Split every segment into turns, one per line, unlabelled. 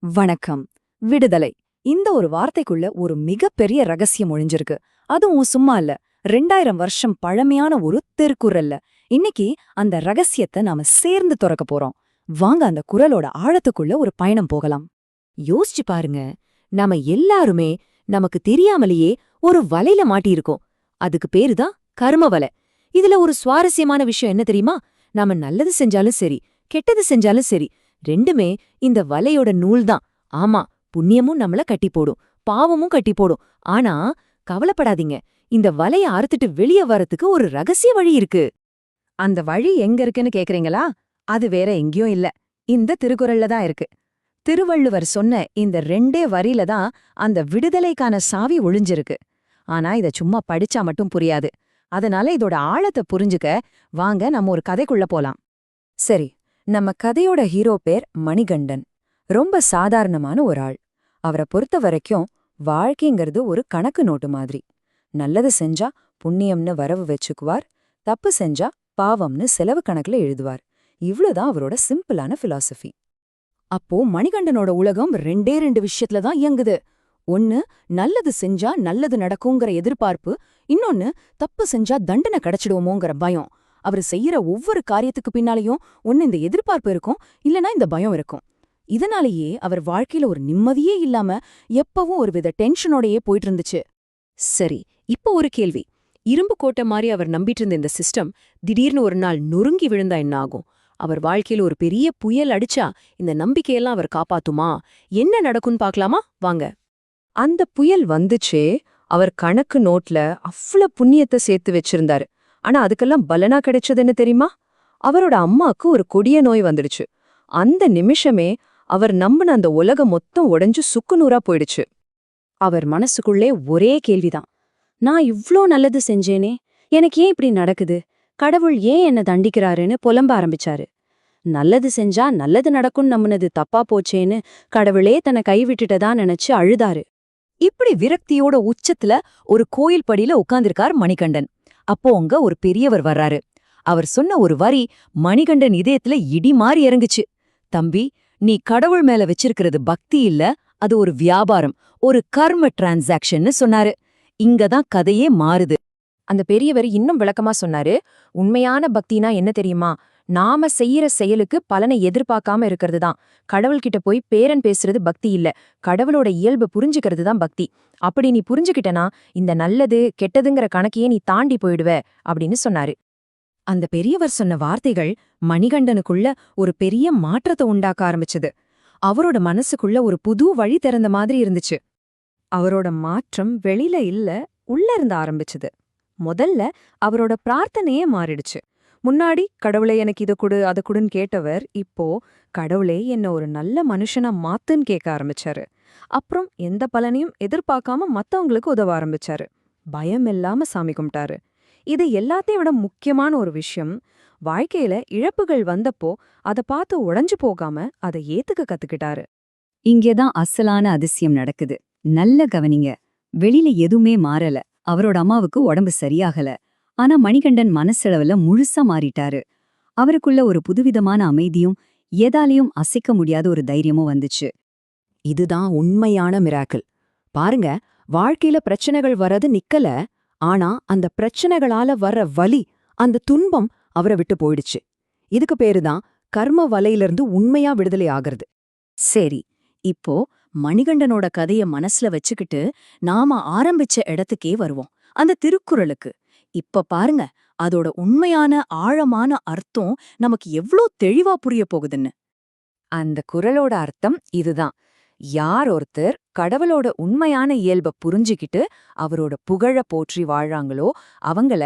வணக்கம். விடுதலை. இந்த ஒரு வார்த்தைக்குள்ள ஒரு மிகப்பெரிய ரகசியம் ஒழிஞ்சிருக்கு. அதுவும் சும்மா இல்ல. ரெண்டாயிரம் வருஷம் பழமையான ஒரு திருக்குறள்ல. இன்னைக்கு அந்த ரகசியத்தை நாம சேர்ந்து துறக்க போறோம். வாங்க அந்த குரலோட ஆழத்துக்குள்ள ஒரு பயணம் போகலாம்.
யோசிச்சு பாருங்க. நாம எல்லாருமே நமக்கு தெரியாமலேயே ஒரு வலையில மாட்டியிருக்கோம். அதுக்கு பேருதான் கர்ம வலை. இதுல ஒரு சுவாரஸ்யமான விஷயம் என்ன தெரியுமா? நாம நல்லது செஞ்சாலும் சரி கெட்டது செஞ்சாலும் சரி ரெண்டுமே இந்த வலையோட நூல்தான். ஆமா புண்ணியமும் நம்மள கட்டி போடும் பாவமும் கட்டி போடும். ஆனா கவலைப்படாதீங்க. இந்த வலைய அறுத்துட்டு வெளியே வரத்துக்கு ஒரு ரகசிய வழி இருக்கு.
அந்த வழி எங்க இருக்குன்னு கேக்குறீங்களா? அது வேற எங்கேயும் இல்ல. இந்த திருக்குறள்ல தான் இருக்கு. திருவள்ளுவர் சொன்ன இந்த ரெண்டே வரியில தான் அந்த விடுதலைக்கான சாவி ஒளிஞ்சிருக்கு. ஆனா இத சும்மா படிச்சா மட்டும் புரியாது. அதனால இதோட ஆழத்தை புரிஞ்சுக்க வாங்க நம்ம ஒரு கதைக்குள்ள போலாம். சரி நம்ம கதையோட ஹீரோ பேர் மணிகண்டன். ரொம்ப சாதாரணமான ஒரு ஆள். அவரை பொறுத்த வரைக்கும் வாழ்க்கைங்கிறது ஒரு கணக்கு நோட்டு மாதிரி. நல்லது செஞ்சா புண்ணியம்னு வரவு வச்சுக்குவார் தப்பு செஞ்சா பாவம்னு செலவு கணக்குல எழுதுவார். இவ்வளவுதான் அவரோட சிம்பிளான பிலாசபி அப்போ மணிகண்டனோட உலகம் ரெண்டே ரெண்டு விஷயத்துல தான் இயங்குது. ஒன்னு நல்லது செஞ்சா நல்லது நடக்குங்கிற எதிர்பார்ப்பு இன்னொன்னு தப்பு செஞ்சா தண்டனை கிடைச்சிடுவோமோங்கிற பயம். அவர் செய்யற ஒவ்வொரு காரியத்துக்கு பின்னாலேயும் ஒன்னு இந்த எதிர்பார்ப்பு இருக்கும் இல்லனா இந்த பயம் இருக்கும். இதனாலேயே அவர் வாழ்க்கையில ஒரு நிம்மதியே இல்லாம எப்பவும் ஒரு வித டென்ஷனோடயே போயிட்டு இருந்துச்சு
சரி இப்போ ஒரு கேள்வி. இரும்பு கோட்டை மாதிரி அவர் நம்பிட்டு இருந்த இந்த சிஸ்டம் திடீர்னு ஒரு நாள் நொறுங்கி விழுந்தா என்ன ஆகும்? அவர் வாழ்க்கையில ஒரு பெரிய புயல் அடிச்சா இந்த நம்பிக்கையெல்லாம் அவர் காப்பாத்துமா? என்ன நடக்கும்னு பார்க்கலாமா? வாங்க.
அந்த புயல் வந்துச்சே அவர் கணக்கு நோட்ல அவ்வளவு புண்ணியத்தை சேர்த்து வச்சிருந்தாரு. ஆனா அதுக்கெல்லாம் பலனா கிடைச்சதுன்னு தெரியுமா? அவரோட அம்மாக்கு ஒரு கொடிய நோய் வந்துடுச்சு. அந்த நிமிஷமே அவர் நம்பின அந்த உலகம் மொத்தம் உடைஞ்சு சுக்குநூறா போயிடுச்சு. அவர் மனசுக்குள்ளே ஒரே கேள்விதான். நான் இவ்ளோ நல்லது செஞ்சேனே எனக்கு ஏன் இப்படி நடக்குது? கடவுள் ஏன் என்ன தண்டிக்கிறாருன்னு புலம்ப ஆரம்பிச்சாரு. நல்லது செஞ்சா நல்லது நடக்கும்னு நம்மனது தப்பா போச்சேன்னு கடவுளே தன்னை கைவிட்டுட்டதா நினைச்சு அழுதாரு. இப்படி விரக்தியோட உச்சத்துல ஒரு கோயில் படியில உட்கார்ந்திருக்கார் மணிகண்டன். அப்போ அங்க ஒரு பெரியவர் வர்றாரு. அவர் சொன்ன ஒரு வரி மணிகண்டன் இதயத்துல இடி மாறி இறங்குச்சு. தம்பி நீ கடவுள் மேல வச்சிருக்கிறது பக்தி இல்ல அது ஒரு வியாபாரம் ஒரு கர்ம டிரான்சாக்ஷன்னு சொன்னாரு. இங்கதான் கதையே மாறுது. அந்த பெரியவர் இன்னும் விளக்கமா சொன்னாரு உண்மையான பக்தினா என்ன தெரியுமா? நாம செய்யற செயலுக்கு பலனை எதிர்பார்க்காம இருக்கிறது தான் கடவுள்கிட்ட போய் பேரன் பேசுறது பக்தி இல்ல. கடவுளோட இயல்பு புரிஞ்சுக்கிறது தான் பக்தி. அப்படி நீ புரிஞ்சுக்கிட்டனா இந்த நல்லது கெட்டதுங்கிற கணக்கையே நீ தாண்டி போயிடுவ அப்படின்னு சொன்னாரு. அந்த பெரியவர் சொன்ன வார்த்தைகள் மணிகண்டனுக்குள்ள ஒரு பெரிய மாற்றத்தை உண்டாக்க ஆரம்பிச்சது. அவரோட மனசுக்குள்ள ஒரு புது வழி திறந்த மாதிரி இருந்துச்சு. அவரோட மாற்றம் வெளியில இல்ல உள்ள இருந்து ஆரம்பிச்சது. முதல்ல அவரோட பிரார்த்தனையே மாறிடுச்சு. முன்னாடி கடவுளே எனக்கு இதை கொடு அதை கொடுன்னு கேட்டவர் இப்போ கடவுளே என்ன ஒரு நல்ல மனுஷனா மாத்துன்னு கேட்க ஆரம்பிச்சாரு. அப்புறம் எந்த பலனையும் எதிர்பார்க்காம மத்தவங்களுக்கு உதவ ஆரம்பிச்சாரு. பயம் இல்லாம சாமி கும்பிட்டாரு. இது எல்லாத்தையும் விட முக்கியமான ஒரு விஷயம். வாழ்க்கையில இழப்புகள் வந்தப்போ அதை பார்த்து உடஞ்சு போகாம அதை ஏத்துக்க கத்துக்கிட்டாரு. இங்கேதான் அசலான அதிசயம் நடக்குது. நல்ல கவனிங்க. வெளியில எதுவுமே மாறல. அவரோட அம்மாவுக்கு உடம்பு சரியாகல. ஆனா மணிகண்டன் மனசளவுல முழுசா மாறிட்டாரு. அவருக்குள்ள ஒரு புதுவிதமான அமைதியும் எதாலையும் அசைக்க முடியாத ஒரு தைரியமும் வந்துச்சு. இதுதான் உண்மையான மிராக்கிள் பாருங்க வாழ்க்கையில பிரச்சனைகள் வர்றது நிக்கல ஆனா அந்த பிரச்சனைகளால வர்ற வலி அந்த துன்பம் அவரை விட்டு போயிடுச்சு. இதுக்கு பேருதான் கர்ம வலையிலிருந்து உண்மையா விடுதலை ஆகிறது. சரி இப்போ மணிகண்டனோட கதைய மனசுல வச்சுக்கிட்டு நாம ஆரம்பிச்ச இடத்துக்கே வருவோம். அந்த திருக்குறளுக்கு. இப்ப பாருங்க அதோட உண்மையான ஆழமான அர்த்தம் நமக்கு எவ்ளோ தெளிவா புரிய போகுதுன்னு. அந்த குரலோட அர்த்தம் இதுதான். யார் ஒருத்தர் கடவுளோட உண்மையான இயல்ப புரிஞ்சுக்கிட்டு அவரோட புகழ போற்றி வாழ்றாங்களோ அவங்கள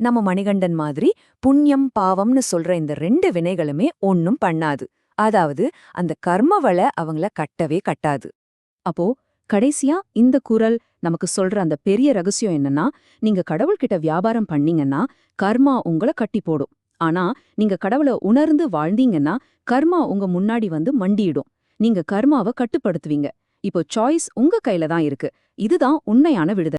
நம்ம மணிகண்டன் மாதிரி புண்ணியம் பாவம்னு சொல்ற இந்த ரெண்டு வினைகளுமே ஒன்னும் பண்ணாது. அதாவது அந்த கர்மவள அவங்கள கட்டவே கட்டாது. அப்போ கடைசியா இந்த குரல் நமக்கு சொல்ற அந்த பெரிய ரகசியம் என்னன்னா நீங்க கடவுள்கிட்ட வியாபாரம் பண்ணீங்கன்னா கர்மா உங்கள கட்டி போடும். ஆனா நீங்க கடவுளை உணர்ந்து வாழ்ந்தீங்கன்னா கர்மா உங்க முன்னாடி வந்து மண்டியிடும். நீங்க கர்மாவை கட்டுப்படுத்துவீங்க. இப்போ சாய்ஸ் உங்க கையில தான் இருக்கு. இதுதான் உண்மையான விடுதலை.